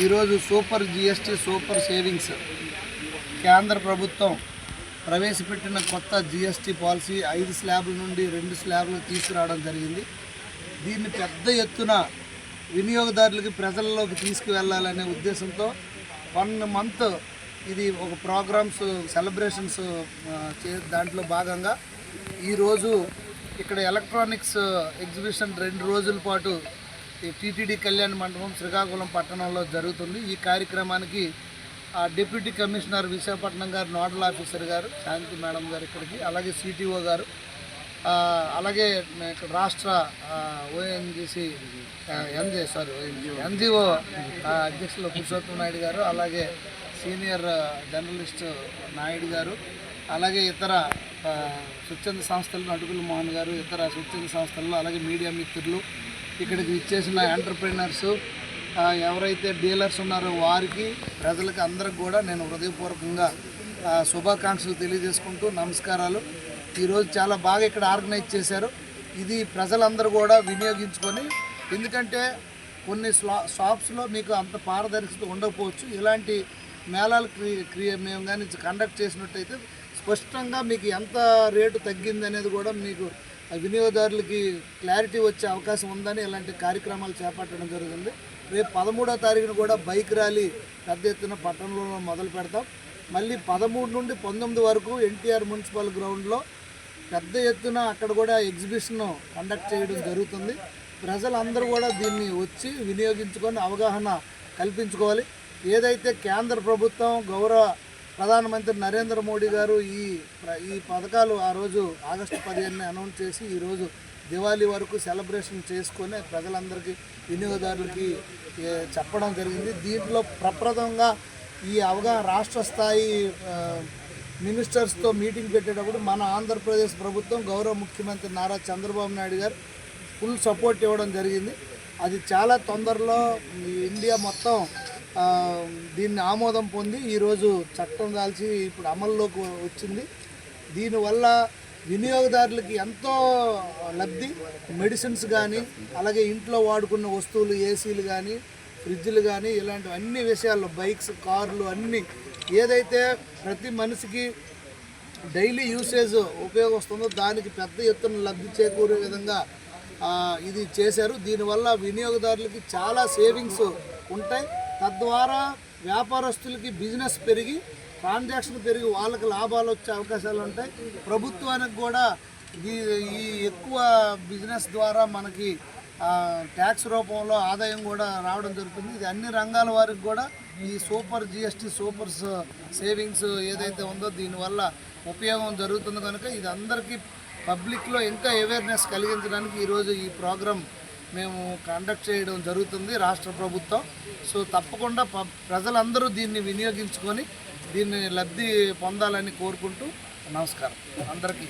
ఈరోజు super GST super savings కేంద్ర ప్రభుత్వం ప్రవేశపెట్టిన కొత్త జిఎస్టీ పాలసీ ఐదు స్లాబ్ల నుండి రెండు స్లాబ్లు తీసుకురావడం జరిగింది. దీన్ని పెద్ద ఎత్తున వినియోగదారులకి ప్రజల్లోకి తీసుకువెళ్ళాలనే ఉద్దేశంతో వన్ మంత్ ఇది ఒక ప్రోగ్రామ్స్ సెలబ్రేషన్స్ చే దాంట్లో భాగంగా ఈరోజు ఇక్కడ ఎలక్ట్రానిక్స్ ఎగ్జిబిషన్ రెండు రోజుల పాటు టీటీడీ కళ్యాణ మండపం శ్రీకాకుళం పట్టణంలో జరుగుతుంది. ఈ కార్యక్రమానికి ఆ డిప్యూటీ కమిషనర్ విశాఖపట్నం గారు నోడల్ ఆఫీసర్ గారు శాంతి మేడం గారు ఇక్కడికి అలాగే సిటీఓ గారు అలాగే రాష్ట్ర ఓఎన్జిసి ఎన్జే సారీ ఎన్జిఓ అధ్యక్షులు పురుషోత్తం నాయుడు గారు అలాగే సీనియర్ జర్నలిస్ట్ నాయుడు గారు అలాగే ఇతర స్వచ్ఛంద సంస్థలు అడుగుల మోహన్ గారు ఇతర స్వచ్ఛంద సంస్థల్లో అలాగే మీడియా మిత్రులు ఇక్కడికి ఇచ్చేసిన ఎంటర్ప్రినర్స్ ఎవరైతే డీలర్స్ ఉన్నారో వారికి ప్రజలకు అందరికి కూడా నేను హృదయపూర్వకంగా శుభాకాంక్షలు తెలియజేసుకుంటూ నమస్కారాలు. ఈరోజు చాలా బాగా ఇక్కడ ఆర్గనైజ్ చేశారు. ఇది ప్రజలందరూ కూడా వినియోగించుకొని ఎందుకంటే కొన్ని స్లా షాప్స్లో మీకు అంత పారదర్శకత ఉండకపోవచ్చు. ఇలాంటి మేళాలు క్రియ క్రియ మేము కానీ కండక్ట్ చేసినట్టయితే స్పష్టంగా మీకు ఎంత రేటు తగ్గింది అనేది కూడా మీకు వినియోగదారులకి క్లారిటీ వచ్చే అవకాశం ఉందని ఇలాంటి కార్యక్రమాలు చేపట్టడం జరుగుతుంది. రేపు పదమూడో తారీఖున కూడా బైక్ ర్యాలీ పెద్ద ఎత్తున పట్టణంలో మొదలు పెడతాం. మళ్ళీ పదమూడు నుండి పంతొమ్మిది వరకు ఎన్టీఆర్ మున్సిపల్ గ్రౌండ్లో పెద్ద ఎత్తున అక్కడ కూడా ఎగ్జిబిషన్ కండక్ట్ చేయడం జరుగుతుంది. ప్రజలందరూ కూడా దీన్ని వచ్చి వినియోగించుకొని అవగాహన కల్పించుకోవాలి. ఏదైతే కేంద్ర ప్రభుత్వం గౌరవ ప్రధానమంత్రి నరేంద్ర మోడీ గారు ఈ ప్ర- ఈ పథకాలు ఆ రోజు ఆగస్టు పదిహేను అనౌన్స్ చేసి ఈరోజు దివాళీ వరకు సెలబ్రేషన్ చేసుకొని ప్రజలందరికీ వినియోగదారులకి చెప్పడం జరిగింది. దీంట్లో ప్రప్రథమంగా ఈ అవగాహన రాష్ట్ర స్థాయి మినిస్టర్స్తో మీటింగ్ పెట్టేటప్పుడు మన ఆంధ్రప్రదేశ్ ప్రభుత్వం గౌరవ ముఖ్యమంత్రి నారా చంద్రబాబు నాయుడు గారు ఫుల్ సపోర్ట్ ఇవ్వడం జరిగింది. అది చాలా తొందరలో ఇండియా మొత్తం దీన్ని ఆమోదం పొంది ఈరోజు చట్టం దాల్చి ఇప్పుడు అమల్లోకి వచ్చింది. దీనివల్ల వినియోగదారులకి ఎంతో లబ్ధి మెడిసిన్స్ కానీ అలాగే ఇంట్లో వాడుకున్న వస్తువులు ఏసీలు కానీ ఫ్రిడ్జ్లు కానీ ఇలాంటి అన్ని విషయాల్లో బైక్స్ కార్లు అన్నీ ఏదైతే ప్రతి మనిషికి డైలీ యూసేజ్ ఉపయోగం దానికి పెద్ద ఎత్తున లబ్ధి చేకూరే విధంగా ఇది చేశారు. దీనివల్ల వినియోగదారులకి చాలా సేవింగ్స్ ఉంటాయి. తద్వారా వ్యాపారస్తులకి బిజినెస్ పెరిగి ట్రాన్సాక్షన్ పెరిగి వాళ్ళకి లాభాలు వచ్చే అవకాశాలు ఉంటాయి. ప్రభుత్వానికి కూడా ఈ ఈ ఎక్కువ బిజినెస్ ద్వారా మనకి ట్యాక్స్ రూపంలో ఆదాయం కూడా రావడం జరుగుతుంది. ఇది అన్ని రంగాల వారికి కూడా ఈ సూపర్ జిఎస్టీ సూపర్ సేవింగ్స్ ఏదైతే ఉందో దీనివల్ల ఉపయోగం జరుగుతుంది కనుక ఇది అందరికీ పబ్లిక్లో ఇంకా అవేర్నెస్ కలిగించడానికి ఈరోజు ఈ ప్రోగ్రాం మేము కండక్ట్ చేయడం జరుగుతుంది రాష్ట్ర ప్రభుత్వం. సో తప్పకుండా ప ప్రజలందరూ దీన్ని వినియోగించుకొని దీన్ని లబ్ధి పొందాలని కోరుకుంటూ నమస్కారం. అందరికీ.